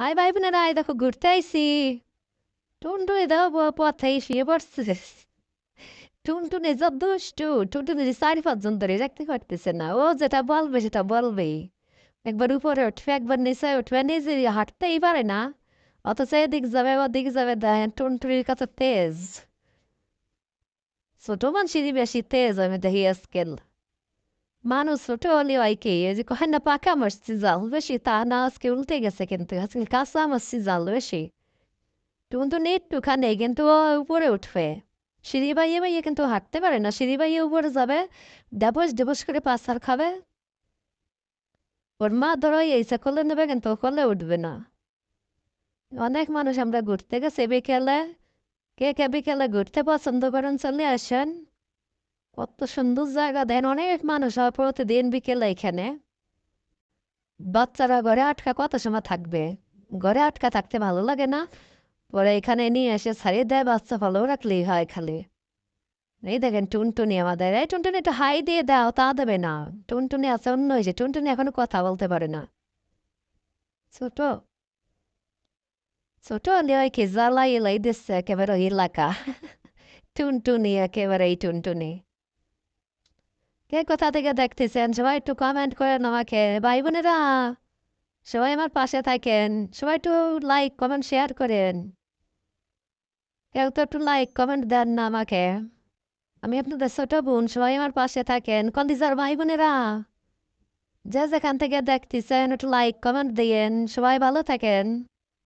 High ভাই বোনেরা এই দেখো ঘুরতে আইসি টুনটুনি দেখো পথে শুয়ে পড়ছে টুনটুনি যা দুষ্টু টুনটুনি চারি পাঁচজন ধরে রাখতে পারতেছে না ও যেটা বলবে সেটা বলবে একবার উপরে উঠবে একবার নিচে উঠবে নিজে হাঁটতেই পারে না অথচ এদিক যাবে ওদিক যাবে দেখেন টুনটুনির কাছে তেজ ছোট মানুষেরই বেশি তেজ আমি দেখি আজকাল ছোট হলেও আর কি এই যে কহেন না পাকা মারছি জাল বেশি তা না আজকে উল্টে গেছে কিন্তু টুনটুনি একটুখানি কিন্তু উপরে উঠবে সিঁড়ি বাইয়ে বাইয়ে কিন্তু হাঁটতে পারে না সিঁড়ি বাইয়ে উপরে যাবে দেবস দেবস করে পাশার খাবে ওর মা ধরো এইসে করলে নেবে কিন্তু করলে উঠবে না অনেক মানুষ আমরা ঘুরতে গেছি বিকেলে কে কে বিকেলে ঘুরতে পছন্দ করেন চলে আসেন কত সুন্দর জায়গা। দেন অনেক মানুষ হয় প্রতিদিন বিকেলে এখানে। বাচ্চারা ঘরে আটকা কত সময় থাকবে? ঘরে আটকা থাকতে ভালো লাগে না? পরে এখানে নিয়ে এসে ছাড়িয়ে দেয়, বাচ্চা ভালো রাখলেই হয় খালি। এই দেখেন টুনটুনি আমাদের। এই টুনটুনি একটু হাই দিয়ে দাও, তা দেবে না। টুনটুনি আছে অন্য হয়েছে টুনটুনি এখনও কথা বলতে পারে না। ছোট। ছোট হলে ওই কি জ্বালাই এলাই দিচ্ছে একেবারে ওই এলাকা। টুনটুনি একেবারে এই টুনটুনি। কে কোথা থেকে দেখতেছেন? সবাই একটু কমেন্ট করেন আমাকে। ভাই বোনেরা, সবাই আমার পাশে থাকেন। সবাই একটু লাইক কমেন্ট শেয়ার করেন। কেউ তো একটু লাইক কমেন্ট দেন না আমাকে। আমি আপনাদের ছোট বোন, সবাই আমার পাশে থাকেন। কলিজার ভাই বোনেরা, যে যেখান থেকে দেখতেছেন, একটু লাইক কমেন্ট দিয়েন। সবাই ভালো থাকেন।